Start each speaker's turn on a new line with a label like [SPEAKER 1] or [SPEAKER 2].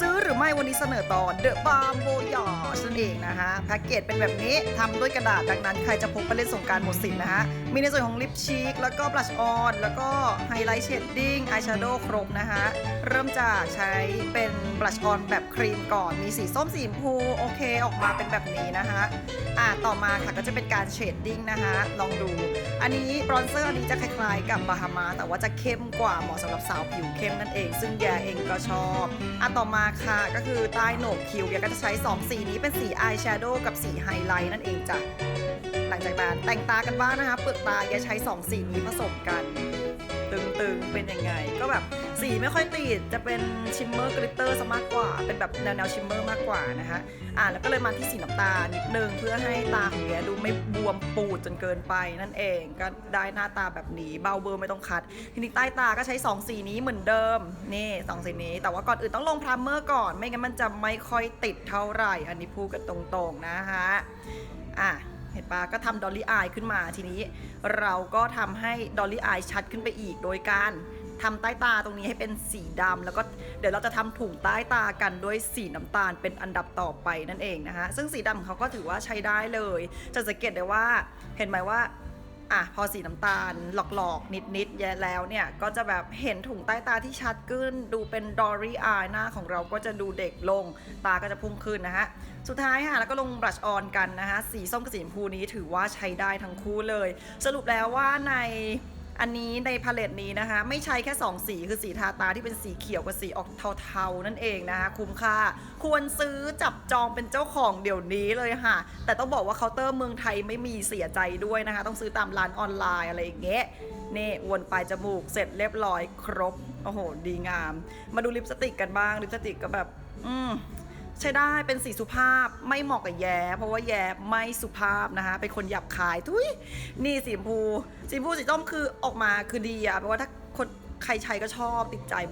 [SPEAKER 1] ซื้อหรือไม่วันนี้เสนอตอนเดอะบาร์โบยอชนั่นเองนะฮะแพ็กเกจเป็นแบบนี้ทำด้วยกระดาษดังนั้นใครจะพกไปเล่นสงการหมดสิทธิ์นะฮะ มีในส่วนของลิปชีกแล้วก็บลัชออนแล้วก็ไฮไลท์เชดดิ้งอายแชโดว์ครบนะฮะเริ่มจากใช้เป็นบลัชออนแบบครีมก่อน มีสีส้มสีชมพูโอเคออกมาเป็นแบบนี้นะคะอ่าต่อมาค่ะก็จะเป็นการเชดดิ้งนะคะลองดู อันนี้บรอนเซอร์อันนี้จะคล้ายๆกับบาฮามาแต่ว่าจะเข้มกว่าเหมาะสำหรับสาวผิวเข้มนั่นเอง ซึ่งแยเองก็ชอบอะต่อมาาค่ะ ก็คือใต้โหนกคิ้วแยก็จะใช้ 2 สีนี้เป็นสีอายแชโดว์กับสีไฮไลท์นั่นเองจ้ะ หลังจากนั้นแต่งตากันบ้างนะคะ เปลือกตาอยใช้ 2 สีนี้ผสมกัน ตึงๆ เป็นยังไง ก็แบบสีไม่ค่อยติด จะเป็นชิมเมอร์กลิตเตอร์ซะมากกว่า เป็นแบบแนวแนวชิมเมอร์มากกว่านะคะอ่าแล้วก็เลยมาที่สีน้ำตาลนิดนึงเพื่อให้ตาของแกดูไม่บวมปูดจนเกินไปนั่นเองก็ได้หน้าตาแบบนี้เบาเบอร์ไม่ต้องคัด ทีนี้ใต้ตาก็ใช้ 2 สีนี้เหมือนเดิมนี่สองสีนี้ แต่ว่าก่อนอื่นต้องลงพรามเมอร์ก่อน ไม่งั้นมันจะไม่ค่อยติดเท่าไหร่ อันนี้พูดกันตรงๆนะคะอะเห็นปะก็ทำดอลลี่อายขึ้นมาทีนี้ เราก็ทำให้ดอลลี่อายชัดขึ้นไปอีกโดยการ ทำใต้ตาตรงนี้ให้เป็นสีดำแล้วก็เดี๋ยวเราจะทำถุงใต้ตากันด้วยสีน้ำตาลเป็นอันดับต่อไปนั่นเองนะคะซึ่งสีดำของเขาก็ถือว่าใช้ได้เลย จะสังเกตได้ว่าเห็นไหมว่าอะพอสีน้ำตาลหลอกๆ นิดๆแย่แล้วเนี่ย ก็จะแบบเห็นถุงใต้ตาที่ชัดขึ้น ดูเป็นดอรี่อายหน้าของเราก็จะดูเด็กลง ตาก็จะพุ่งขึ้นนะฮะ สุดท้ายค่ะ แล้วก็ลงบลัชออนกันนะคะ สีส้มกับสีชมพูนี้ถือว่าใช้ได้ทั้งคู่เลย สรุปแล้วว่าใน อันนี้ในพาเลตนี้นะคะ ไม่ใช้แค่ 2 สีคือสีทาตาที่เป็นสีเขียวกับสีออกเทาๆ นั่นเองนะคะ คุ้มค่า ควรซื้อจับจองเป็นเจ้าของเดี๋ยวนี้เลยค่ะ แต่ต้องบอกว่าเคาน์เตอร์เมืองไทยไม่มีเสียใจด้วยนะคะ ต้องซื้อตามร้านออนไลน์อะไรอย่างเงี้ยนี่วนปลายจมูกเสร็จเรียบร้อยครบโอ้โห ดีงาม มาดูลิปสติกกันบ้างลิปสติกก็แบบ อืม ใช้ได้เป็นสีสุภาพไม่เหมาะกับแย้ เพราะว่าแย้ไม่สุภาพนะคะเป็นคนหยาบคายทุยนี่สีชมพูสีชมพูสีส้มคือออกมาคือดีอะแปลว่าถ้าคนใครใช้ก็ชอบติดใจ